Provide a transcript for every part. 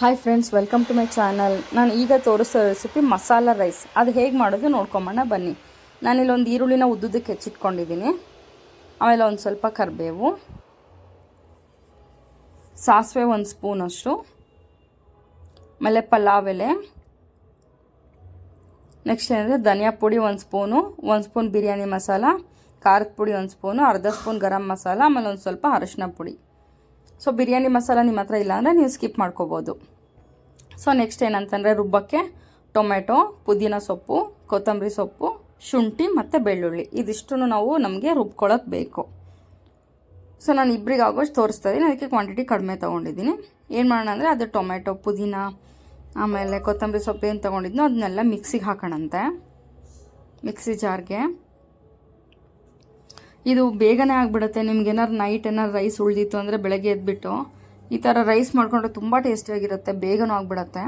Hi friends welcome to my channel ನಾನು ಈಗ ತೋರಿಸೋ ರೆಸಿಪಿ ಮಸಾಲ ರೈಸ್ ಅದು ಹೇಗೆ ಮಾಡೋದು ನೋಡ್ಕೊಂಬೋಣ, ಬನ್ನಿ. ನಾನಿಲ್ಲಿ ಒಂದು ಈರುಳ್ಳಿನ ಉದ್ದುದಕ್ಕೆ ಹೆಚ್ಚಿಟ್ಕೊಂಡಿದ್ದೀನಿ ಆಮೇಲೆ ಒಂದು ಸ್ವಲ್ಪ ಕರಿಬೇವು. ಸಾಸಿವೆ ಒಂದು ಸ್ಪೂನಷ್ಟು ಆಮೇಲೆ ಪಲಾವ್ ಎಲೆ. ನೆಕ್ಸ್ಟ್ ಏನಂದರೆ ಧನಿಯಾ ಪುಡಿ ಒಂದು ಸ್ಪೂನು ಒಂದು ಸ್ಪೂನ್ ಬಿರಿಯಾನಿ ಮಸಾಲ, ಖಾರದ ಪುಡಿ ಒಂದು ಸ್ಪೂನು ಅರ್ಧ ಸ್ಪೂನ್ ಗರಂ ಮಸಾಲ, ಆಮೇಲೆ ಒಂದು ಸ್ವಲ್ಪ ಅರಶಿನ ಪುಡಿ. ಸೊ ಬಿರಿಯಾನಿ ಮಸಾಲ ನಿಮ್ಮ ಹತ್ರ ಇಲ್ಲ ಅಂದರೆ ನೀವು ಸ್ಕಿಪ್ ಮಾಡ್ಕೋಬೋದು. ಸೊ ನೆಕ್ಸ್ಟ್ ಏನಂತಂದರೆ ರುಬ್ಬಕ್ಕೆ ಟೊಮೆಟೊ ಪುದೀನ ಸೊಪ್ಪು, ಕೊತ್ತಂಬರಿ ಸೊಪ್ಪು, ಶುಂಠಿ ಮತ್ತು ಬೆಳ್ಳುಳ್ಳಿ. ಇದಿಷ್ಟು ನಾವು ನಮಗೆ ರುಬ್ಕೊಳ್ಳೋಕೆ ಬೇಕು. ಸೊ ನಾನು ಇಬ್ಬರಿಗೆ ಆಗೋಷ್ಟು ತೋರಿಸ್ತಾ ಇದ್ದೀನಿ ಅದಕ್ಕೆ ಕ್ವಾಂಟಿಟಿ ಕಡಿಮೆ ತೊಗೊಂಡಿದ್ದೀನಿ. ಏನು ಮಾಡೋಣ ಅಂದರೆ ಅದು ಟೊಮೆಟೊ ಪುದೀನ, ಆಮೇಲೆ ಕೊತ್ತಂಬರಿ ಸೊಪ್ಪು ಏನು ತೊಗೊಂಡಿದ್ನೋ ಅದನ್ನೆಲ್ಲ ಮಿಕ್ಸಿಗೆ ಹಾಕೋಣಂತೆ. ಮಿಕ್ಸಿ ಜಾರ್ಗೆ ಇದು ಬೇಗನೆ ಆಗಿಬಿಡುತ್ತೆ. ನಿಮ್ಗೆ ನೈಟ್ ಏನಾದ್ರು ರೈಸ್ ಉಳಿದಿತ್ತು ಅಂದರೆ ಬೆಳಗ್ಗೆ ಎದ್ಬಿಟ್ಟು ಈ ಥರ ರೈಸ್ ಮಾಡಿಕೊಂಡ್ರೆ ತುಂಬ ಟೇಸ್ಟಿಯಾಗಿರುತ್ತೆ ಬೇಗನೂ ಆಗಿಬಿಡತ್ತೆ.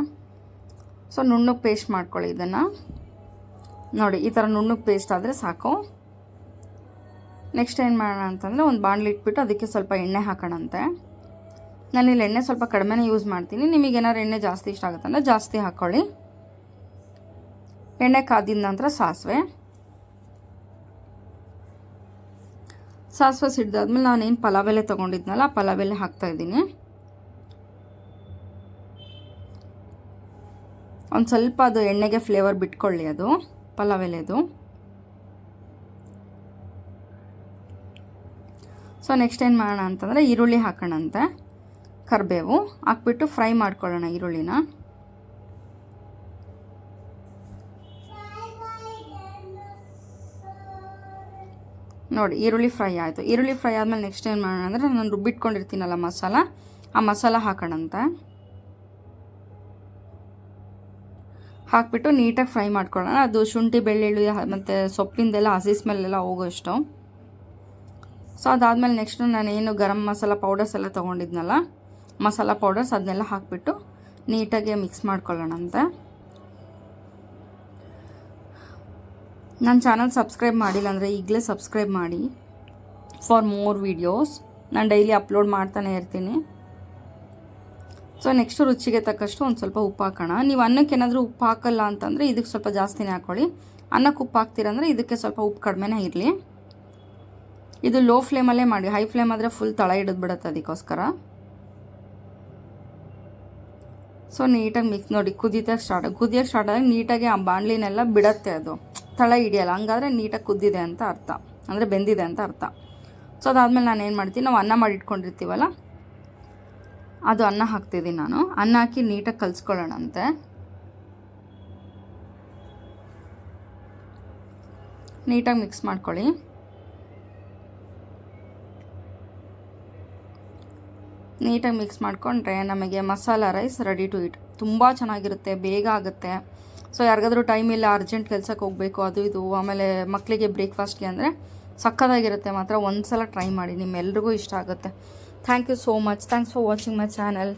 ಸೊ ನುಣ್ಣಗೆ ಪೇಸ್ಟ್ ಮಾಡ್ಕೊಳ್ಳಿ ಇದನ್ನು. ನೋಡಿ, ಈ ಥರ ನುಣ್ಣಗೆ ಪೇಸ್ಟ್ ಆದರೆ ಸಾಕು. ನೆಕ್ಸ್ಟ್ ಏನು ಮಾಡೋಣ ಅಂತಂದರೆ ಒಂದು ಬಾಣಲಿ ಇಟ್ಬಿಟ್ಟು ಅದಕ್ಕೆ ಸ್ವಲ್ಪ ಎಣ್ಣೆ ಹಾಕೋಣಂತೆ. ನಾನಿಲ್ಲಿ ಎಣ್ಣೆ ಸ್ವಲ್ಪ ಕಡಿಮೆನೇ ಯೂಸ್ ಮಾಡ್ತೀನಿ. ನಿಮಗೆ ಎಣ್ಣೆ ಜಾಸ್ತಿ ಇಷ್ಟ ಆಗುತ್ತೆ ಅಂದರೆ ಜಾಸ್ತಿ ಹಾಕ್ಕೊಳ್ಳಿ ಎಣ್ಣೆ ಕಾದಿದ ನಂತರ ಸಾಸಿವೆ. ಸಾಸಿವೆ ಸಿಡ್ದಾದ್ಮೇಲೆ ನಾನೇನು ಪಲಾವ್ ಎಲೆ ತೊಗೊಂಡಿದ್ನಲ್ಲ ಆ ಪಲಾವ್ ಎಲೆ ಹಾಕ್ತಾಯಿದ್ದೀನಿ ಒಂದು ಸ್ವಲ್ಪ ಅದು ಎಣ್ಣೆಗೆ ಫ್ಲೇವರ್ ಬಿಟ್ಕೊಳ್ಳಿ ಅದು ಪಲಾವ್ ಎಲೆದು ಸೊ ನೆಕ್ಸ್ಟ್ ಏನು ಮಾಡೋಣ ಅಂತಂದರೆ ಈರುಳ್ಳಿ ಹಾಕೋಣಂತೆ. ಕರಿಬೇವು ಹಾಕ್ಬಿಟ್ಟು ಫ್ರೈ ಮಾಡ್ಕೊಳ್ಳೋಣ ಈರುಳ್ಳಿನ. ನೋಡಿ, ಈರುಳ್ಳಿ ಫ್ರೈ ಆಯಿತು. ಈರುಳ್ಳಿ ಫ್ರೈ ಆದಮೇಲೆ ನೆಕ್ಸ್ಟ್ ಏನು ಮಾಡೋಣ ಅಂದರೆ ನಾನು ರುಬ್ಬಿಟ್ಕೊಂಡಿರ್ತೀನಲ್ಲ ಮಸಾಲ, ಆ ಮಸಾಲ ಹಾಕೋಣಂತೆ. ಹಾಕ್ಬಿಟ್ಟು ನೀಟಾಗಿ ಫ್ರೈ ಮಾಡ್ಕೊಳ್ಳೋಣ. ಅದು ಶುಂಠಿ, ಬೆಳ್ಳುಳ್ಳಿ ಮತ್ತು ಸೊಪ್ಪಿಂದೆಲ್ಲ ಹಸಿ ಸ್ಮೆಲ್ಲೆಲ್ಲ ಹೋಗೋಷ್ಟು. ಸೊ ಅದಾದಮೇಲೆ ನೆಕ್ಸ್ಟ್ ನಾನೇನು ಗರಂ ಮಸಾಲ ಪೌಡರ್ಸ್ ಎಲ್ಲ ತೊಗೊಂಡಿದ್ನಲ್ಲ, ಮಸಾಲ ಪೌಡರ್ಸ್ ಅದನ್ನೆಲ್ಲ ಹಾಕ್ಬಿಟ್ಟು ನೀಟಾಗಿ ಮಿಕ್ಸ್ ಮಾಡ್ಕೊಳ್ಳೋಣಂತೆ. ನನ್ನ ಚಾನಲ್ ಸಬ್ಸ್ಕ್ರೈಬ್ ಮಾಡಿಲ್ಲ ಅಂದರೆ ಈಗಲೇ ಸಬ್ಸ್ಕ್ರೈಬ್ ಮಾಡಿ ಫಾರ್ ಮೋರ್ ವೀಡಿಯೋಸ್. ನಾನು ಡೈಲಿ ಅಪ್ಲೋಡ್ ಮಾಡ್ತಾನೆ ಇರ್ತೀನಿ. ಸೊ, ನೆಕ್ಸ್ಟ್ ರುಚಿಗೆ ತಕ್ಕಷ್ಟು ಒಂದು ಸ್ವಲ್ಪ ಉಪ್ಪು ಹಾಕೋಣ. ನೀವು ಅನ್ನಕ್ಕೆ ಏನಾದರೂ ಉಪ್ಪು ಹಾಕಲ್ಲ ಅಂತಂದರೆ ಇದಕ್ಕೆ ಸ್ವಲ್ಪ ಜಾಸ್ತಿನೇ ಹಾಕ್ಕೊಳ್ಳಿ ಅನ್ನಕ್ಕೆ ಉಪ್ಪು ಹಾಕ್ತೀರಂದರೆ ಇದಕ್ಕೆ ಸ್ವಲ್ಪ ಉಪ್ಪು ಕಡಿಮೆನೇ ಇರಲಿ. ಇದು ಲೋ ಫ್ಲೇಮಲ್ಲೇ ಮಾಡಿ. ಹೈ ಫ್ಲೇಮ್ ಆದರೆ ಫುಲ್ ತಳ ಹಿಡಿದ್ಬಿಡುತ್ತೆ ಅದಕ್ಕೋಸ್ಕರ. ಸೊ, ನೀಟಾಗಿ ಮಿಕ್ಸ್ ನೋಡಿ. ಕುದಿತಾಗ ಸ್ಟಾರ್ಟ್ ಕುದಿಯೋಕ್ಕೆ ಸ್ಟಾರ್ಟ್ ಆದಾಗ ನೀಟಾಗಿ ಆ ಬಾಣಲಿನೆಲ್ಲ ಬಿಡತ್ತೆ ಅದು. ತಳ ಹಿಡಿಯಲ್ಲ, ಹಂಗಾದ್ರೆ ನೀಟಾಗಿ ಕುದ್ದಿದೆ ಅಂತ ಅರ್ಥ. ಅಂದರೆ ಬೆಂದಿದೆ ಅಂತ ಅರ್ಥ. ಸೊ ಅದಾದಮೇಲೆ ನಾನು ಏನು ಮಾಡ್ತೀನಿ, ನಾವು ಅನ್ನ ಮಾಡಿ ಇಟ್ಕೊಂಡಿರ್ತೀವಲ್ಲ ಅದು ಅನ್ನ ಹಾಕ್ತಿದ್ದೀನಿ ನಾನು. ಅನ್ನ ಹಾಕಿ ನೀಟಾಗಿ ಕಲಿಸ್ಕೊಳ್ಳೋಣಂತೆ. ನೀಟಾಗಿ ಮಿಕ್ಸ್ ಮಾಡ್ಕೊಳ್ಳಿ. ನೀಟಾಗಿ ಮಿಕ್ಸ್ ಮಾಡಿಕೊಂಡ್ರೆ ನಮಗೆ masala rice ready to eat ತುಂಬ ಚೆನ್ನಾಗಿರುತ್ತೆ, ಬೇಗ ಆಗುತ್ತೆ. ಸೊ ಯಾರಿಗಾದರೂ ಟೈಮ್ ಇಲ್ಲ ಅರ್ಜೆಂಟ್ ಕೆಲಸಕ್ಕೆ ಹೋಗಬೇಕು, ಅದು ಇದು, ಆಮೇಲೆ ಮಕ್ಕಳಿಗೆ ಬ್ರೇಕ್ಫಾಸ್ಟ್ಗೆ ಅಂದರೆ ಸಕ್ಕದಾಗಿರುತ್ತೆ ಮಾತ್ರ. ಒಂದು ಸಲ ಟ್ರೈ ಮಾಡಿ, ನಿಮ್ಮೆಲ್ರಿಗೂ ಇಷ್ಟ ಆಗುತ್ತೆ. Thank you so much thanks for watching my channel